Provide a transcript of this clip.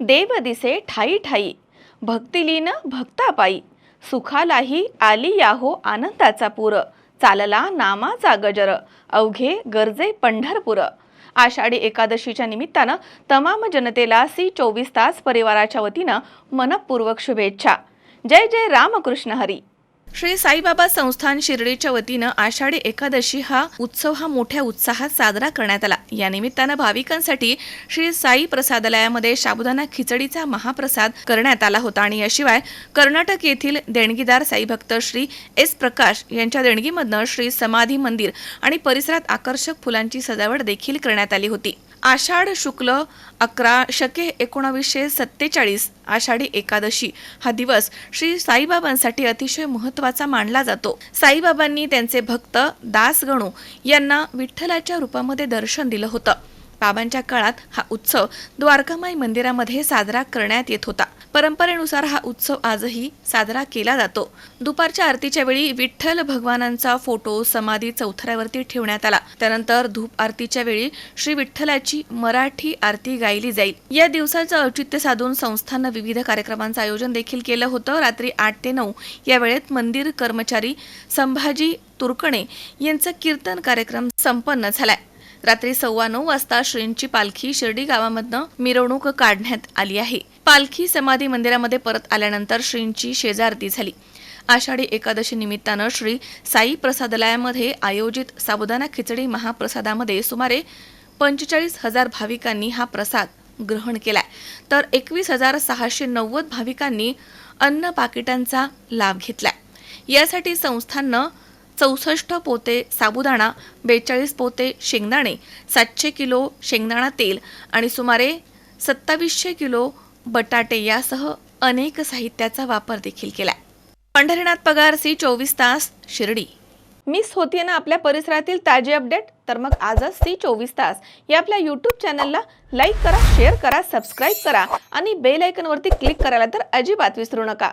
देव दिसे ठाई ठाई भक्तिलीन भक्तापायी सुखालाही आली याहो आनंदाचा पूर चालला नामाचा गजर अवघे गरजे पंढरपूर. आषाढी एकादशीच्या निमित्तानं तमाम जनतेला सी चोवीस तास परिवाराच्या वतीनं मनपूर्वक शुभेच्छा. जय जय रामकृष्ण हरी. श्री साईबाबा संस्थान शिर्डीच्या वतीनं आषाढी एकादशी हा उत्सव हा मोठ्या उत्साहात साजरा करण्यात आला. या निमित्तानं भाविकांसाठी श्री साई प्रसादालयामध्ये साबुदाणा खिचडीचा महाप्रसाद करण्यात आला होता आणि याशिवाय कर्नाटक येथील देणगीदार साईभक्त श्री एस प्रकाश यांच्या देणगीमधनं श्री समाधी मंदिर आणि परिसरात आकर्षक फुलांची सजावट देखील करण्यात आली होती. आषाढ शुक्ल अकरा शके एकोणावीसशे सत्तेचाळीस आषाढी एकादशी हा दिवस श्री साईबाबांसाठी अतिशय महत्त्वाचा मानला जातो. साईबाबांनी त्यांचे भक्त दासगणू यांना विठ्ठलाच्या रूपामध्ये दर्शन दिलं होतं. बाबांच्या काळात हा उत्सव द्वारकामाई मंदिरामध्ये साजरा करण्यात येत होता. परंपरेनुसार हा उत्सव आजही साजरा केला जातो. दुपारच्या आरतीच्या वेळी विठ्ठल भगवानांचा फोटो समाधी चौथऱ्यावरती ठेवण्यात आला. त्यानंतर धूप आरतीच्या वेळी श्री विठ्ठलाची मराठी आरती गायली जाईल. या दिवसाचं औचित्य साधून संस्थानं विविध कार्यक्रमांचं आयोजन देखील केलं होतं. रात्री आठ ते नऊ या वेळेत मंदिर कर्मचारी संभाजी तुरकणे यांचा कीर्तन कार्यक्रम संपन्न झालाय. रात्री सव्वा नऊ वाजता श्रींची पालखी शिर्डी गावामधनं मिरवणूक काढण्यात आली आहे. पालखी समाधी मंदिरामध्ये परत आल्यानंतर श्रींची शेजारती झाली. आषाढी एकादशी निमित्तानं श्री साई प्रसादालयामध्ये आयोजित साबुदाणा खिचडी महाप्रसादामध्ये सुमारे पंचेचाळीस हजार भाविकांनी हा प्रसाद ग्रहण केलाय. तर एकवीस हजार सहाशे नव्वद भाविकांनी अन्न पाकिटांचा लाभ घेतलाय. यासाठी संस्थांनं चौसष्ट पोते साबुदाणा बेचाळीस पोते शेंगदाणे सातशे किलो शेंगदाणा तेल आणि सुमारे सत्तावीसशे किलो बटाटे यासह अनेक साहित्याचा वापर देखील केला पंढरीनाथ पगार सी चोवीस तास शिर्डी. मिस होतीये ना आपल्या परिसरातील ताजे अपडेट? तर मग आजच सी चोवीस तास या आपल्या यूट्यूब चॅनलला लाईक करा शेअर करा सबस्क्राईब करा आणि बेल आयकनवरती क्लिक करायला तर अजिबात विसरू नका.